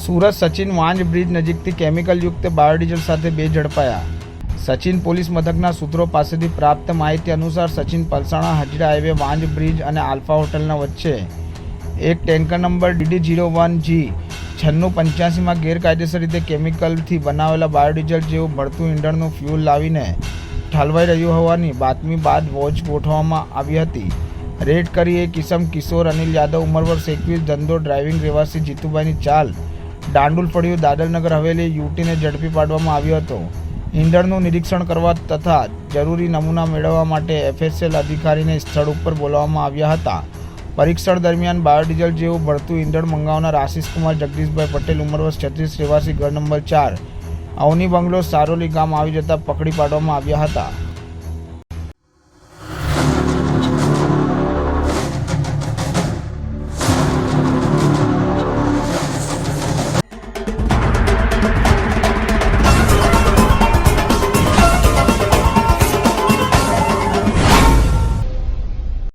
Surat Sachin Vanz bridge નજીકથી કેમિકલયુક્ત biodiesel સાથે બે ઝડપાયા. સચિન પોલીસ મથકના સૂત્રો પાસેથી પ્રાપ્ત માહિતી અનુસાર સચિન પલસાણા હજરા હાઈવે વાંજ બ્રિજ અને આલ્ફા હોટલના વચ્ચે. એક tanker number DD zero one G છન્નું પંચ્યાસીમાં ગેરકાયદેસર રીતે કેમિકલથી બનાવેલા બાયોડીઝલ જેવું ભળતું ઈંધણનું ફ્યુલ લાવીને ઠલવાઈ રહ્યું હોવાની બાતમી બાદ વોચ ગોઠવવામાં આવી હતી. રેડ કરી એ કિસમ કિશોર અનિલ યાદવ ઉંમર વર્ષ એકવીસ, ધંધો ડ્રાઇવિંગ રહેવાસી જીતુભાઈની ચાલ દાંડુલ પડ્યું. દાદરનગર હવેલી યુટીને ઝડપી પાડવામાં આવ્યો હતો. ઈંધણનું નિરીક્ષણ કરવા તથા જરૂરી નમૂના મેળવવા માટે એફએસએલ અધિકારીને સ્થળ ઉપર બોલાવવામાં આવ્યા હતા. પરીક્ષણ દરમિયાન બાયોડીઝલ જેવું ભળતું ઈંધણ મંગાવનાર આશિષકુમાર જગદીશભાઈ પટેલ, ઉંમર વર્ષ છત્રીસ, રહેવાસી ઘર નંબર ચાર. અવની બંગલો સારોલી ગામ આવી જતા પકડી પાડવામાં આવ્યા હતા.